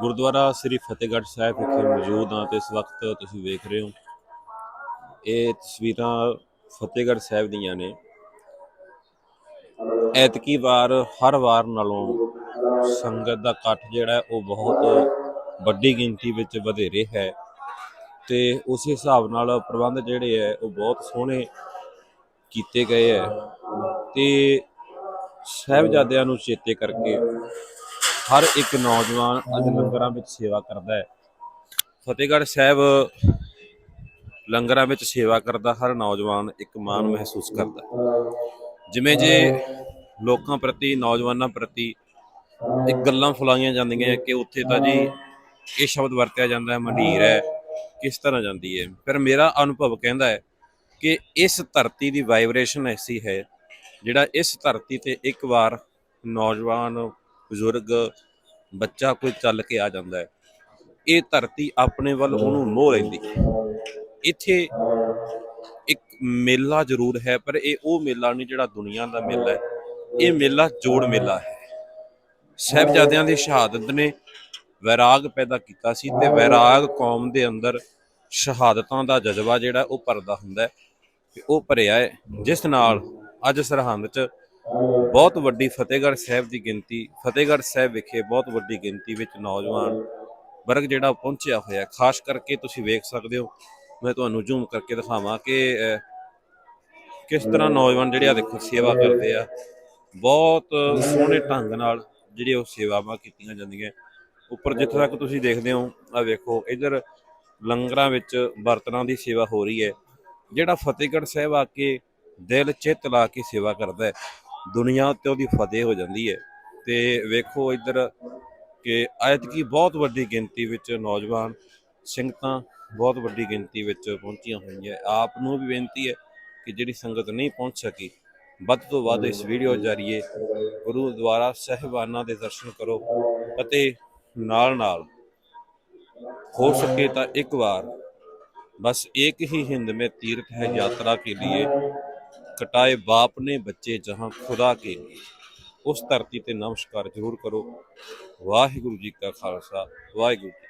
ਗੁਰਦੁਆਰਾ ਸ੍ਰੀ ਫਤਿਹਗੜ੍ਹ ਸਾਹਿਬ ਵਿਖੇ ਮੌਜੂਦ ਹਾਂ ਤੇ ਇਸ ਵਕਤ ਤੁਸੀਂ ਵੇਖ ਰਹੇ ਹੋ। ਇਹ ਤਸਵੀਰਾਂ ਫਤਿਹਗੜ੍ਹ ਸਾਹਿਬ ਦੀਆਂ ਨੇ। ਐਤਕੀ ਵਾਰ, ਹਰ ਵਾਰ ਨਾਲੋਂ ਸੰਗਤ ਦਾ ਇਕੱਠ ਜਿਹੜਾ ਉਹ ਬਹੁਤ ਵੱਡੀ ਗਿਣਤੀ ਵਿੱਚ ਵਧੇਰੇ ਹੈ ਤੇ ਉਸ ਹਿਸਾਬ ਨਾਲ ਪ੍ਰਬੰਧ ਜਿਹੜੇ ਹੈ ਉਹ ਬਹੁਤ ਸੋਹਣੇ ਕੀਤੇ ਗਏ ਹੈ ਤੇ ਸਾਹਿਬਜ਼ਾਦਿਆਂ ਨੂੰ ਚੇਤੇ ਕਰਕੇ ਹਰ ਇੱਕ ਨੌਜਵਾਨ ਅੱਜ ਲੰਗਰਾਂ ਵਿੱਚ ਸੇਵਾ ਕਰਦਾ ਹੈ। ਫਤਿਹਗੜ੍ਹ ਸਾਹਿਬ ਲੰਗਰਾਂ ਵਿੱਚ ਸੇਵਾ ਕਰਦਾ ਹਰ ਨੌਜਵਾਨ ਇੱਕ ਮਾਣ ਮਹਿਸੂਸ ਕਰਦਾ ਹੈ। ਜਿਵੇਂ ਜੇ ਲੋਕਾਂ ਪ੍ਰਤੀ ਨੌਜਵਾਨਾਂ ਪ੍ਰਤੀ ਇੱਕ ਗੱਲਾਂ ਫੁਲਾਈਆਂ ਜਾਂਦੀਆਂ ਕਿ ਉੱਥੇ ਤਾਂ ਜੀ ਇਹ ਸ਼ਬਦ ਵਰਤਿਆ ਜਾਂਦਾ ਹੈ ਮੰਡੀਰ ਹੈ ਕਿਸ ਤਰ੍ਹਾਂ ਜਾਂਦੀ ਹੈ। ਪਰ ਮੇਰਾ ਅਨੁਭਵ ਕਹਿੰਦਾ ਹੈ ਕਿ ਇਸ ਧਰਤੀ ਦੀ ਵਾਈਬ੍ਰੇਸ਼ਨ ਐਸੀ ਹੈ ਜਿਹੜਾ ਇਸ ਧਰਤੀ ਤੇ ਇੱਕ ਵਾਰ ਨੌਜਵਾਨ ਬਜ਼ੁਰਗ ਬੱਚਾ ਕੋਈ ਚੱਲ ਕੇ ਆ ਜਾਂਦਾ ਹੈ, ਇਹ ਧਰਤੀ ਆਪਣੇ ਵੱਲ ਉਹਨੂੰ ਮੋਹ ਲੈਂਦੀ ਹੈ। ਇੱਥੇ ਇੱਕ ਮੇਲਾ ਜ਼ਰੂਰ ਹੈ, ਪਰ ਇਹ ਉਹ ਮੇਲਾ ਨਹੀਂ ਜਿਹੜਾ ਦੁਨੀਆ ਦਾ ਮੇਲਾ ਹੈ। ਇਹ ਮੇਲਾ ਜੋੜ ਮੇਲਾ ਹੈ। ਸਾਹਿਬਜ਼ਾਦਿਆਂ ਦੀ ਸ਼ਹਾਦਤ ਨੇ ਵੈਰਾਗ ਪੈਦਾ ਕੀਤਾ ਸੀ ਤੇ ਵੈਰਾਗ ਕੌਮ ਦੇ ਅੰਦਰ ਸ਼ਹਾਦਤਾਂ ਦਾ ਜਜ਼ਬਾ ਜਿਹੜਾ ਉਹ ਭਰਦਾ ਹੁੰਦਾ ਹੈ ਤੇ ਉਹ ਭਰਿਆ ਹੈ, ਜਿਸ ਨਾਲ ਅੱਜ ਸਰਹੰਦ 'ਚ ਬਹੁਤ ਵੱਡੀ ਫਤਿਹਗੜ੍ਹ ਸਾਹਿਬ ਦੀ ਗਿਣਤੀ ਫਤਿਹਗੜ੍ਹ ਸਾਹਿਬ ਵਿਖੇ ਬਹੁਤ ਵੱਡੀ ਗਿਣਤੀ ਵਿੱਚ ਨੌਜਵਾਨ ਵਰਗ ਜਿਹੜਾ ਪਹੁੰਚਿਆ ਹੋਇਆ। ਖਾਸ ਕਰਕੇ ਤੁਸੀਂ ਵੇਖ ਸਕਦੇ ਹੋ ਮੈਂ ਤੁਹਾਨੂੰ ਜ਼ੂਮ ਕਰਕੇ ਦਿਖਾਵਾਂ ਕਿ ਅਹ, ਕਿਸ ਤਰ੍ਹਾਂ ਨੌਜਵਾਨ ਜਿਹੜੇ ਆ ਦੇਖੋ ਸੇਵਾ ਕਰਦੇ ਆ। ਬਹੁਤ ਸੋਹਣੇ ਢੰਗ ਨਾਲ ਜਿਹੜੀ ਉਹ ਸੇਵਾਵਾਂ ਕੀਤੀਆਂ ਜਾਂਦੀਆਂ। ਉੱਪਰ ਜਿੱਥੇ ਤੱਕ ਤੁਸੀਂ ਦੇਖਦੇ ਹੋ ਆ ਵੇਖੋ ਇਧਰ ਲੰਗਰਾਂ ਵਿੱਚ ਬਰਤਨਾਂ ਦੀ ਸੇਵਾ ਹੋ ਰਹੀ ਹੈ। ਜਿਹੜਾ ਫਤਿਹਗੜ੍ਹ ਸਾਹਿਬ ਆ ਕੇ ਦਿਲ ਚਿੱਤ ਲਾ ਕੇ ਸੇਵਾ ਕਰਦਾ ਹੈ। ਦੁਨੀਆ 'ਤੇ ਉਹਦੀ ਫਤਿਹ ਹੋ ਜਾਂਦੀ ਹੈ। ਤੇ ਵੇਖੋ ਇੱਧਰ ਕਿ ਆਇਤ ਕੀ ਬਹੁਤ ਵੱਡੀ ਗਿਣਤੀ ਵਿੱਚ ਨੌਜਵਾਨ ਸੰਗਤਾਂ ਬਹੁਤ ਵੱਡੀ ਗਿਣਤੀ ਵਿੱਚ ਪਹੁੰਚੀਆਂ ਹੋਈਆਂ। ਆਪ ਨੂੰ ਵੀ ਬੇਨਤੀ ਹੈ ਕਿ ਜਿਹੜੀ ਸੰਗਤ ਨਹੀਂ ਪਹੁੰਚ ਸਕੀ, ਵੱਧ ਤੋਂ ਵੱਧ ਇਸ ਵੀਡੀਓ ਜਾਰੀਏ ਗੁਰੂ ਦੁਆਰਾ ਸਹਿਬਾਨਾਂ ਦੇ ਦਰਸ਼ਨ ਕਰੋ ਅਤੇ ਨਾਲ ਨਾਲ ਹੋ ਸਕੇ ਤਾਂ ਇੱਕ ਵਾਰ ਬਸ ਇੱਕ ਹੀ ਹਿੰਦ ਮੇ ਤੀਰਥ ਹੈ ਯਾਤਰਾ ਕੇ ਲਈ ਕਟਾਏ ਬਾਪ ਨੇ ਬੱਚੇ ਜਹਾਂ ਖੁਦਾ ਕੇ ਲਈ ਉਸ ਧਰਤੀ ਤੇ ਨਮਸਕਾਰ ਜ਼ਰੂਰ ਕਰੋ। ਵਾਹਿਗੁਰੂ ਜੀ ਕਾ ਖਾਲਸਾ, ਵਾਹਿਗੁਰੂ ਜੀ